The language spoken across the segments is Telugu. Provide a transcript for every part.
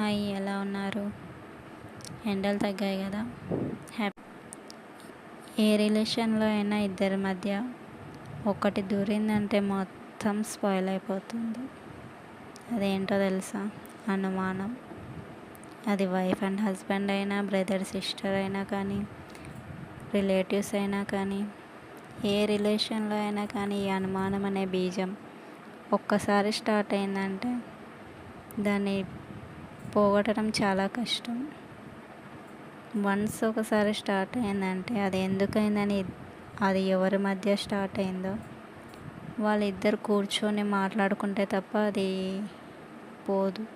హాయ్ ఎలా ఉన్నారు? ఎండలు తగ్గాయి కదా. హ్యాపీ. ఏ రిలేషన్లో అయినా ఇద్దరి మధ్య ఒకటి దూరిందంటే మొత్తం స్పాయిల్ అయిపోతుంది. అదేంటో తెలుసా? అనుమానం. అది వైఫ్ అండ్ హస్బెండ్ అయినా బ్రదర్ సిస్టర్ అయినా కానీ రిలేటివ్స్ అయినా కానీ ఏ రిలేషన్లో అయినా కానీ ఈ అనుమానం అనే బీజం ఒక్కసారి స్టార్ట్ అయిందంటే దాన్ని పోగొట్టడం చాలా కష్టం. వన్స్ ఒకసారి స్టార్ట్ అయిందంటే అది ఎందుకైందని అది ఎవరి మధ్య స్టార్ట్ అయిందో. వాళ్ళిద్దరు కూర్చొని మాట్లాడుకుంటే తప్ప అది పోదు.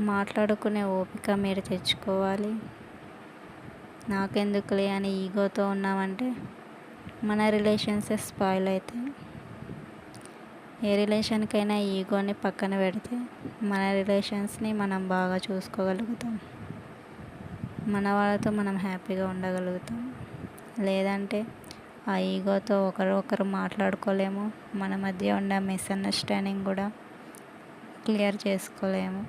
మాట్లాడుకునే ఓపిక మీరు తెచ్చుకోవాలి. నాకెందుకులే అని ఈగోతో ఉన్నామంటే మన రిలేషన్సే స్పాయిల్ అవుతాయి. ఏ రిలేషన్కైనా ఈగోని పక్కన పెడితే మన రిలేషన్స్ని మనం బాగా చూసుకోగలుగుతాం. మన వాళ్ళతో మనం హ్యాపీగా ఉండగలుగుతాం. లేదంటే ఆ ఈగోతో ఒకరు ఒకరు మాట్లాడుకోలేము. మన మధ్య ఉన్న మిస్అండర్స్టాండింగ్ కూడా క్లియర్ చేసుకోలేము.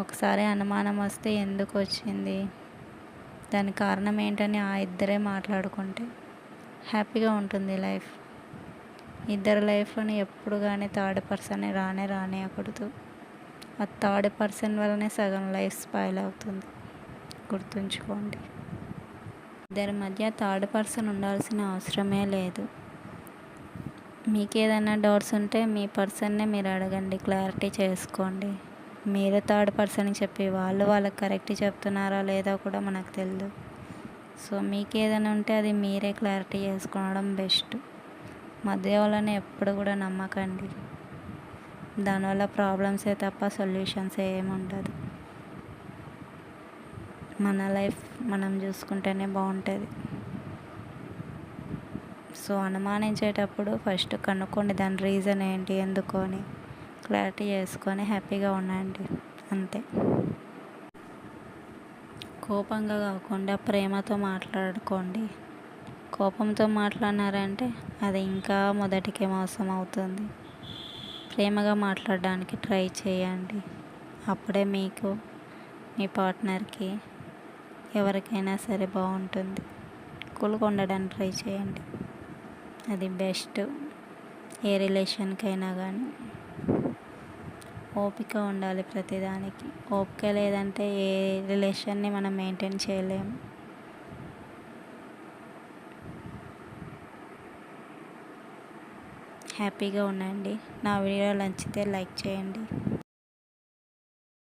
ఒకసారి అనుమానం వస్తే ఎందుకు వచ్చింది? దాని కారణం ఏంటని ఆ ఇద్దరే మాట్లాడుకుంటే హ్యాపీగా ఉంటుంది లైఫ్. ఇద్దరు లైఫ్లోని ఎప్పుడు కానీ థర్డ్ పర్సన్ రానే రానియకూడదు. ఆ థర్డ్ పర్సన్ వల్లనే సగం లైఫ్ స్పాయిల్ అవుతుంది. గుర్తుంచుకోండి. ఇద్దరి మధ్య థర్డ్ పర్సన్ ఉండాల్సిన అవసరమే లేదు. మీకు ఏదైనా డౌట్స్ ఉంటే మీ పర్సన్నే మీరు అడగండి క్లారిటీ చేసుకోండి. మీరు థర్డ్ పర్సన్కి చెప్పి వాళ్ళు వాళ్ళకి కరెక్ట్ చెప్తున్నారా లేదా కూడా మనకు తెలియదు సో మీకు ఏదైనా ఉంటే అది మీరే క్లారిటీ చేసుకోవడం బెస్ట్. మా దేవుళ్ళని ఎప్పుడు కూడా నమ్మకండి. దానివల్ల ప్రాబ్లమ్సే తప్ప సొల్యూషన్స్ ఏముండదు. మన లైఫ్ మనం చూసుకుంటేనే బాగుంటుంది. సో అనుమానించేటప్పుడు ఫస్ట్ కనుక్కోండి దాని రీజన్ ఏంటి ఎందుకు అని. క్లారిటీ చేసుకొని హ్యాపీగా ఉండండి. అంతే. కోపంగా కాకుండా ప్రేమతో మాట్లాడుకోండి. కోపంతో మాట్లాడినారంటే అది ఇంకా మొదటికే మోసం అవుతుంది. ప్రేమగా మాట్లాడడానికి ట్రై చేయండి. అప్పుడే మీకు మీ పార్ట్నర్కి ఎవరికైనా సరే బాగుంటుంది. కూల్గా ఉండడానికి ట్రై చేయండి. అది బెస్ట్. ఏ రిలేషన్కైనా కానీ ఓపిక ఉండాలి ప్రతిదానికి. ఓపిక లేదంటే ఏ రిలేషన్ని మనం మెయింటైన్ చేయలేము. హ్యాపీగా ఉండండి. నా వీడియో నచ్చితే లైక్ చేయండి.